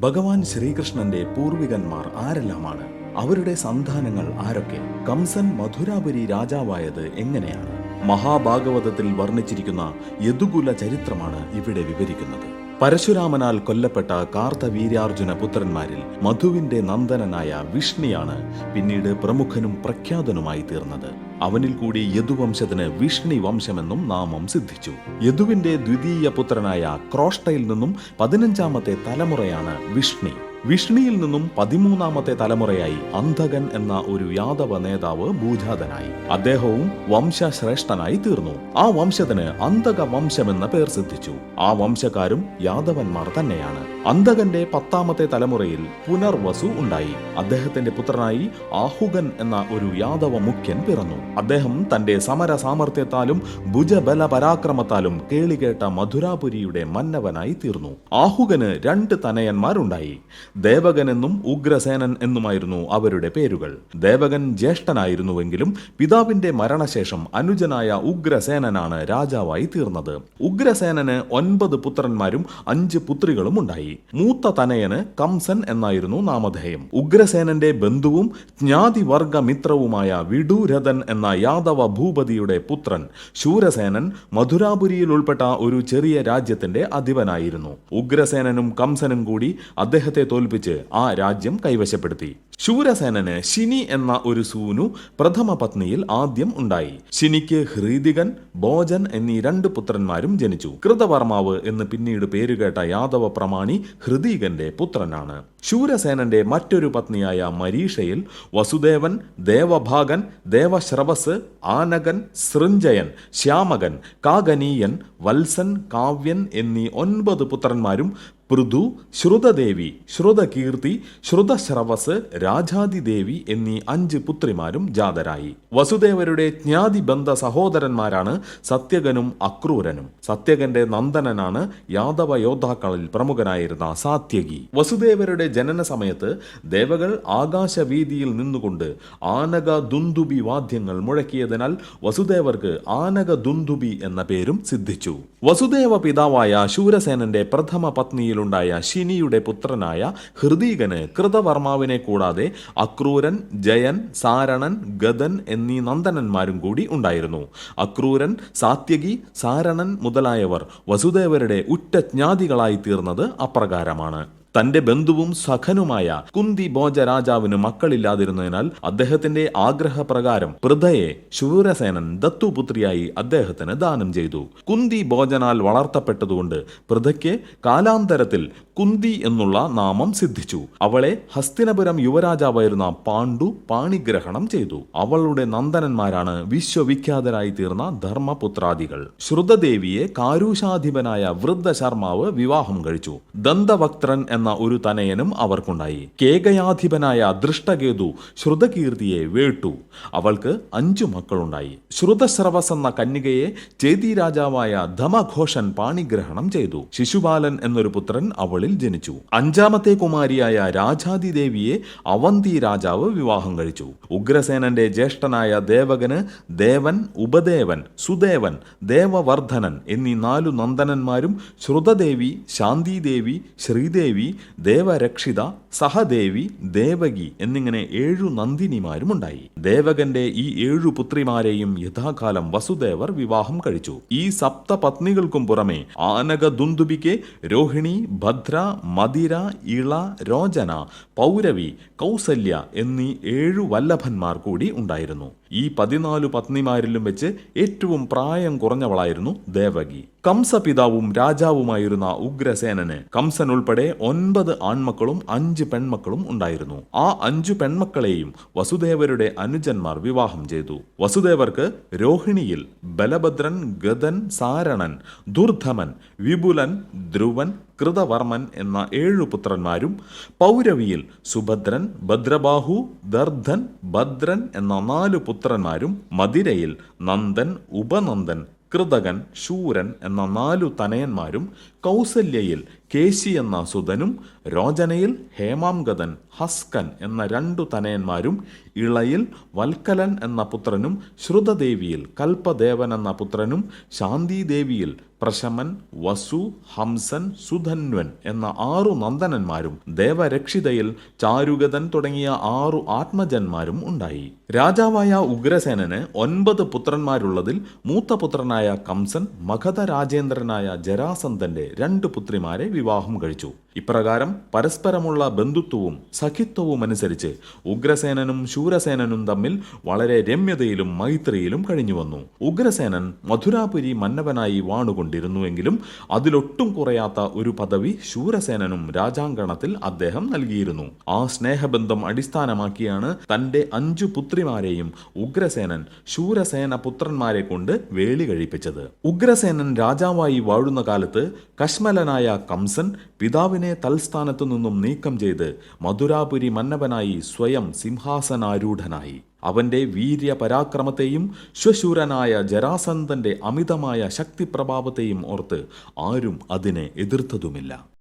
ഭഗവാൻ ശ്രീകൃഷ്ണന്റെ പൂർവികന്മാർ ആരെല്ലാമാണ്? അവരുടെ സന്താനങ്ങൾ ആരൊക്കെ? കംസൻ മധുരാപുരി രാജാവായത് എങ്ങനെയാണ്? മഹാഭാഗവതത്തിൽ വർണിച്ചിരിക്കുന്ന യദുകുല ചരിത്രമാണ് ഇവിടെ വിവരിക്കുന്നത്. പരശുരാമനാൽ കൊല്ലപ്പെട്ട കാർത്തവീര്യാർജുന പുത്രന്മാരിൽ മധുവിന്റെ നന്ദനനായ വിഷ്ണിയാണ് പിന്നീട് പ്രമുഖനും പ്രഖ്യാതനുമായി തീർന്നത്. അവനിൽ കൂടി യദുവംശത്തിന് വിഷ്ണി വംശമെന്നും നാമം സിദ്ധിച്ചു. യദുവിന്റെ ദ്വിതീയ പുത്രനായ ക്രോഷ്ടയിൽ നിന്നും പതിനഞ്ചാമത്തെ തലമുറയാണ് വിഷ്ണി. വിഷ്ണിയിൽ നിന്നും പതിമൂന്നാമത്തെ തലമുറയായി അന്ധകൻ എന്ന ഒരു യാദവ നേതാവ് ഭൂജാതനായി. അദ്ദേഹവും വംശശ്രേഷ്ഠനായി തീർന്നു. ആ വംശത്തിന് അന്തക വംശമെന്ന പേർ സിദ്ധിച്ചു. ആ വംശക്കാരും യാദവന്മാർ തന്നെയാണ്. അന്തകന്റെ പത്താമത്തെ തലമുറയിൽ പുനർവസു ഉണ്ടായി. അദ്ദേഹത്തിന്റെ പുത്രനായി ആഹുഗൻ എന്ന ഒരു യാദവ മുഖ്യൻ പിറന്നു. അദ്ദേഹം തന്റെ സമര സാമർഥ്യത്താലും ഭുജബല പരാക്രമത്താലും കേളികേട്ട മധുരാപുരിയുടെ മന്നവനായി തീർന്നു. ആഹുഗന് രണ്ട് തനയന്മാരുണ്ടായി. ദേവകൻ എന്നും ഉഗ്രസേനൻ എന്നുമായിരുന്നു അവരുടെ പേരുകൾ. ദേവകൻ ജ്യേഷ്ഠനായിരുന്നുവെങ്കിലും പിതാവിന്റെ മരണശേഷം അനുജനായ ഉഗ്രസേനനാണ് രാജാവായി തീർന്നത്. ഉഗ്രസേനന് ഒൻപത് പുത്രന്മാരും അഞ്ച് പുത്രികളും ഉണ്ടായി. മൂത്ത തനയന് കംസൻ എന്നായിരുന്നു നാമധേയം. ഉഗ്രസേനന്റെ ബന്ധുവും ജ്ഞാതിവർഗ മിത്രവുമായ വിഡൂരഥൻ എന്ന യാദവ ഭൂപതിയുടെ പുത്രൻ ശൂരസേനൻ മധുരാപുരിയിൽ ഉൾപ്പെട്ട ഒരു ചെറിയ രാജ്യത്തിന്റെ അധിപനായിരുന്നു. ഉഗ്രസേനനും കംസനും കൂടി അദ്ദേഹത്തെ തോൽപ്പിച്ച് ആ രാജ്യം കൈവശപ്പെടുത്തി. ശൂരസേനന് ശിനി എന്ന ഒരു സൂനു പ്രഥമ പത്നിയിൽ ആദ്യം ഉണ്ടായി. ശിനിക്ക് ഹൃദികൻ ഭോജൻ എന്നീ രണ്ട് പുത്രന്മാരും ജനിച്ചു. കൃതവർമാവ് എന്ന് പിന്നീട് പേരുകേട്ട യാദവ പ്രമാണി ഹൃതികന്റെ പുത്രനാണ്. ശൂരസേനന്റെ മറ്റൊരു പത്നിയായ മരീഷയിൽ വസുദേവൻ ദേവഭാഗൻ ദേവശ്രവസ് ആനകൻ സൃഞ്ജയൻ ശ്യാമകൻ കാഗനീയൻ വത്സൻ കാവ്യൻ എന്നീ ഒൻപത് പുത്രന്മാരും പൃഥു ശ്രുതദേവി ശ്രുതകീർത്തി ശ്രുതശ്രവസ് രാജാതിദേവി എന്നീ അഞ്ച് പുത്രിമാരും ജാതരായി. വസുദേവരുടെ ജ്ഞാതിബന്ധ സഹോദരന്മാരാണ് സത്യകനും അക്രൂരനും. സത്യകന്റെ നന്ദനനാണ് യാദവ യോദ്ധാക്കളിൽ പ്രമുഖനായിരുന്ന സാത്യകി. വസുദേവരുടെ ജനന സമയത്ത് ദേവകൾ ആകാശവീതിയിൽ നിന്നുകൊണ്ട് ആനക ദുന്ദുബി വാദ്യങ്ങൾ മുഴക്കിയതിനാൽ വസുദേവർക്ക് ആനക ദുന്ദുബി എന്ന പേരും സിദ്ധിച്ചു. വസുദേവ പിതാവായ ശൂരസേനന്റെ പ്രഥമ പത്നിയിലുണ്ടായ ശിനിയുടെ പുത്രനായ ഹൃദീകന് കൃതവർമാവിനെ കൂടാതെ അക്രൂരൻ ജയൻ സാരണൻ ഗതൻ എന്നീ നന്ദനന്മാരും കൂടി ഉണ്ടായിരുന്നു. അക്രൂരൻ സാത്യകി സാരണൻ മുതലായവർ വസുദേവരുടെ ഉറ്റജ്ഞാതികളായി തീർന്നത് അപ്രകാരമാണ്. തന്റെ ബന്ധുവും സഖനുമായ കുന്തി ഭോജ രാജാവിന് മക്കളില്ലാതിരുന്നതിനാൽ അദ്ദേഹത്തിന്റെ ആഗ്രഹപ്രകാരം പൃഥയെ ശൂരസേനൻ ദത്തുപുത്രിയായി അദ്ദേഹത്തിന് ദാനം ചെയ്തു. കുന്തി ഭോജനാൽ വളർത്തപ്പെട്ടതുകൊണ്ട് പൃഥയ്ക്ക് കാലാന്തരത്തിൽ കുന്തി എന്നുള്ള നാമം സിദ്ധിച്ചു. അവളെ ഹസ്തിനപുരം യുവരാജാവായിരുന്ന പാണ്ഡു പാണിഗ്രഹണം ചെയ്തു. അവളുടെ നന്ദനന്മാരാണ് വിശ്വവിഖ്യാതരായി തീർന്ന ധർമ്മപുത്രാദികൾ. ശ്രുതദേവിയെ കാരുഷാധിപനായ വൃദ്ധ ശർമാവ് വിവാഹം കഴിച്ചു. ദന്തവക്ത്രൻ എന്ന ഒരു തനയനും അവർക്കുണ്ടായി. കേകയാധിപനായ ദൃഷ്ടകേതു ശ്രുതകീർത്തിയെ വേട്ടു. അവൾക്ക് അഞ്ചു മക്കളുണ്ടായി. ശ്രുതശ്രവസ് എന്ന കന്യകയെ ചേതി രാജാവായ ധമഘോഷൻ പാണിഗ്രഹണം ചെയ്തു. ശിശുപാലൻ എന്നൊരു പുത്രൻ അവളിൽ ജനിച്ചു. അഞ്ചാമത്തെ കുമാരിയായ രാജാതിദേവിയെ അവന്തി രാജാവ് വിവാഹം കഴിച്ചു. ഉഗ്രസേനന്റെ ജ്യേഷ്ഠനായ ദേവകന് ദേവൻ ഉപദേവൻ സുദേവൻ ദേവവർദ്ധനൻ എന്നീ നാലു നന്ദനന്മാരും ശ്രുതദേവി ശാന്തിദേവി ശ്രീദേവി ദേവരക്ഷിത സഹദേവി ദേവകി എന്നിങ്ങനെ ഏഴു നന്ദിനിമാരുമുണ്ടായി ദേവകന്റെ ഈ ഏഴു പുത്രിമാരെയും യഥാകാലം വസുദേവർ വിവാഹം കഴിച്ചു. ഈ സപ്ത പത്നികൾക്കും പുറമെ ആനക ദുന്ദുബിക്ക് രോഹിണി ഭദ്ര മതിര ഇള രോജന പൗരവി കൗസല്യ എന്നീ ഏഴു വല്ലഭന്മാർ കൂടി ഉണ്ടായിരുന്നു. ഈ പതിനാലു പത്നിമാരിലും വെച്ച് ഏറ്റവും പ്രായം കുറഞ്ഞവളായിരുന്നു ദേവകി. കംസപിതാവും രാജാവുമായിരുന്ന ഉഗ്രസേനന് കംസൻ ഉൾപ്പെടെ ഒൻപത് ആൺമക്കളും അഞ്ച് പെൺമക്കളും ഉണ്ടായിരുന്നു. ആ അഞ്ചു പെൺമക്കളെയും വസുദേവരുടെ അനുജന്മാർ വിവാഹം ചെയ്തു. വസുദേവർക്ക് രോഹിണിയിൽ ബലഭദ്രൻ ഗതൻ സാരണൻ ദുർധമൻ വിപുലൻ ധ്രുവൻ കൃതവർമ്മൻ എന്ന ഏഴു പുത്രന്മാരും പൗരവിയിൽ സുഭദ്രൻ ഭദ്രബാഹു ദർദ്ധൻ ഭദ്രൻ എന്ന നാലു പുത്രന്മാരും മദിരയിൽ നന്ദൻ ഉപനന്ദൻ കൃതകൻ ശൂരൻ എന്ന നാലു തനയന്മാരും കൗസല്യയിൽ കേശി എന്ന സുതനും രോചനയിൽ ഹേമാംഗതൻ ഹസ്കൻ എന്ന രണ്ടു തനയന്മാരും ഇളയിൽ വൽക്കലൻ എന്ന പുത്രനും ശ്രുതദേവിയിൽ കൽപ്പദേവൻ എന്ന പുത്രനും ശാന്തിദേവിയിൽ പ്രശമൻ വസു ഹംസൻ സുധന്വൻ എന്ന ആറു നന്ദനന്മാരും ദേവരക്ഷിതയിൽ ചാരുഗതൻ തുടങ്ങിയ ആറു ആത്മജന്മാരും ഉണ്ടായി. രാജാവായ ഉഗ്രസേനന് ഒൻപത് പുത്രന്മാരുള്ളതിൽ മൂത്ത പുത്രനായ കംസൻ മഗധ രാജേന്ദ്രനായ ജരാസന്ധന്റെ രണ്ട് പുത്രിമാരെ വിവാഹം കഴിച്ചു ഇപ്രകാരം പരസ്പരമുള്ള ബന്ധുത്വവും സഖിത്വവും അനുസരിച്ച് ഉഗ്രസേനനും ശൂരസേനനും തമ്മിൽ വളരെ രമ്യതയിലും മൈത്രിയിലും കഴിഞ്ഞുവന്നു. ഉഗ്രസേനൻ മധുരാപുരി മന്നവനായി വാണുകൊണ്ടിരുന്നുവെങ്കിലും അതിലൊട്ടും കുറയാത്ത ഒരു പദവി ശൂരസേനനും രാജാങ്കണത്തിൽ അദ്ദേഹം നൽകിയിരുന്നു. ആ സ്നേഹബന്ധം അടിസ്ഥാനമാക്കിയാണ് തന്റെ അഞ്ചു പുത്രിമാരെയും ഉഗ്രസേനൻ ശൂരസേന പുത്രന്മാരെ കൊണ്ട് വേളി കഴിപ്പിച്ചത്. ഉഗ്രസേനൻ രാജാവായി വാഴുന്ന കാലത്ത് കശ്മലനായ കംസൻ പിതാവിനെ തൽസ്ഥാനത്തു നിന്നും നീക്കം ചെയ്ത് മധുരാപുരി മന്നവനായി സ്വയം സിംഹാസനാരൂഢനായി. അവന്റെ വീര്യപരാക്രമത്തെയും ശ്വശൂരനായ ജരാസന്ധന്റെ അമിതമായ ശക്തിപ്രഭാവത്തെയും ഓർത്ത് ആരും അതിനെ എതിർത്തതുമില്ല.